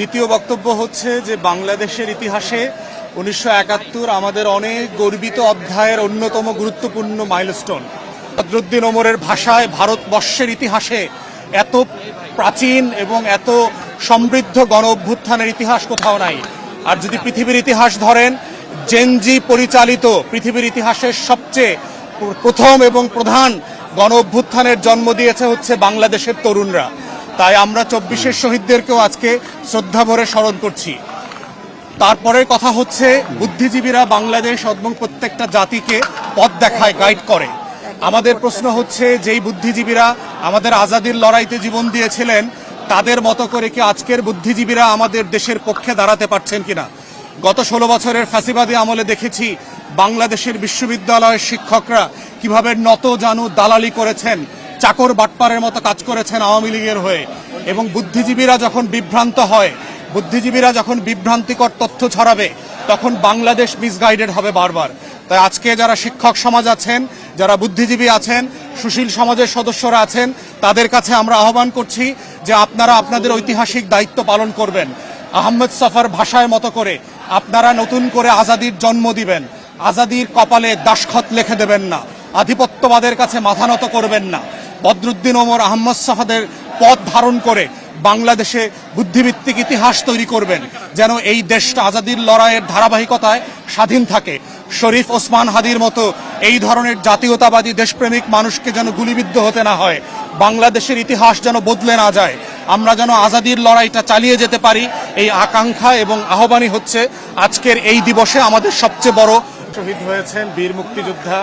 দ্বিতীয় বক্তব্য হচ্ছে যে বাংলাদেশের ইতিহাসে উনিশশো একাত্তর আমাদের অনেক গর্বিত অধ্যায়ের অন্যতম গুরুত্বপূর্ণ মাইলস্টোন। বদরুদ্দিন ওমরের ভাষায় ভারতবর্ষের ইতিহাসে এত প্রাচীন এবং এত সমৃদ্ধ গণ অভ্যুত্থানের ইতিহাস কোথাও নাই। আর যদি পৃথিবীর ইতিহাস ধরেন জেনজি পরিচালিত পৃথিবীর ইতিহাসের সবচেয়ে প্রথম এবং প্রধান গণ অভ্যুত্থানের জন্ম দিয়েছে হচ্ছে বাংলাদেশের তরুণরা। তাই আমরা চব্বিশের শহীদদেরকেও আজকে শ্রদ্ধা ভরে স্মরণ করছি। তারপরের কথা হচ্ছে, বুদ্ধিজীবীরা বাংলাদেশ এবং প্রত্যেকটা জাতিকে পথ দেখায় গাইড করে। আমাদের প্রশ্ন হচ্ছে, যেই বুদ্ধিজীবীরা আমাদের আজাদির লড়াইতে জীবন দিয়েছিলেন, তাদের মতো করে কি আজকের বুদ্ধিজীবীরা আমাদের দেশের পক্ষে দাঁড়াতে পারছেন কিনা? গত ষোলো বছরের ফ্যাসিবাদী আমলে দেখেছি, বাংলাদেশের বিশ্ববিদ্যালয়ের শিক্ষকরা কীভাবে নত জানু দালালি করেছেন চাকর বাটপারের মতো কাজ করেছেন আওয়ামী লীগের হয়ে। এবং বুদ্ধিজীবীরা যখন বিভ্রান্ত হয়, বুদ্ধিজীবীরা যখন বিভ্রান্তিকর তথ্য ছড়াবে, তখন বাংলাদেশ মিসগাইডেড হবে বারবার। তাই আজকে যারা শিক্ষক সমাজ আছেন, যারা বুদ্ধিজীবী আছেন, সুশীল সমাজের সদস্যরা আছেন, তাদের কাছে আমরা আহ্বান করছি যে আপনারা আপনাদের ঐতিহাসিক দায়িত্ব পালন করবেন। আহমেদ সফার ভাষায় মতো করে আপনারা নতুন করে আজাদির জন্ম দিবেন। আজাদির কপালে দাসখত লিখে দেবেন না। আধিপত্যবাদের কাছে মাথা নত করবেন না। বদরুদ্দিন ওমর আহমদ সাফাদের পথ ধারণ করে বাংলাদেশে বুদ্ধিভিত্তিক ইতিহাস তৈরি করবেন, যেন এই দেশটা আজাদির লড়াইয়ের ধারাবাহিকতায় স্বাধীন থাকে। শরীফ ওসমান হাদির মতো এই ধরনের জাতীয়তাবাদী দেশপ্রেমিক মানুষকে যেন গুলিবিদ্ধ হতে না হয়, বাংলাদেশের ইতিহাস যেন বদলে না যায়। আমরা যেন আজাদির লড়াইটা চালিয়ে যেতে পারি, এই আকাঙ্ক্ষা এবং আহ্বানই হচ্ছে আজকের এই দিবসে আমাদের সবচেয়ে বড়। শহীদ হয়েছেন বীর মুক্তিযোদ্ধা,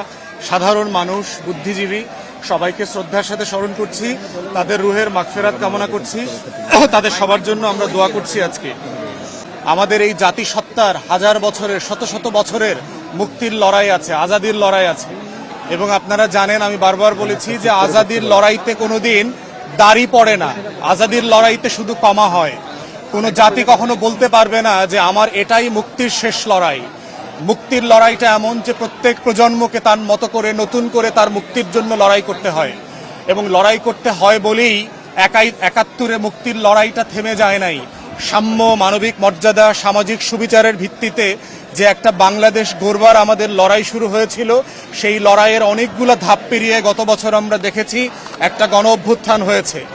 সাধারণ মানুষ, বুদ্ধিজীবী সবাইকে শ্রদ্ধার সাথে স্মরণ করছি। তাদের রুহের মাগফেরাত কামনা করছি। তাদের সবার জন্য আমরা দোয়া করছি আজকে। আমাদের এই জাতিসত্তার হাজার বছরের, শত শত বছরের মুক্তির লড়াই আছে, আজাদির লড়াই আছে। এবং আপনারা জানেন, আমি বারবার বলেছি যে আজাদির লড়াইতে কোনোদিন দাড়ি পড়ে না। আজাদির লড়াইতে শুধু কমা হয়। কোনো জাতি কখনো বলতে পারবে না যে আমার এটাই মুক্তির শেষ লড়াই। মুক্তির লড়াইটা এমন যে প্রত্যেক প্রজন্মকে তার মতো করে, নতুন করে তার মুক্তির জন্য লড়াই করতে হয়। এবং লড়াই করতে হয় বলেই একাই একাত্তরে মুক্তির লড়াইটা থেমে যায় নাই। সাম্য, মানবিক মর্যাদা, সামাজিক সুবিচারের ভিত্তিতে যে একটা বাংলাদেশ গড়বার আমাদের লড়াই শুরু হয়েছিল, সেই লড়াইয়ের অনেকগুলো ধাপ পেরিয়ে গত বছর আমরা দেখেছি একটা গণ অভ্যুত্থান হয়েছে।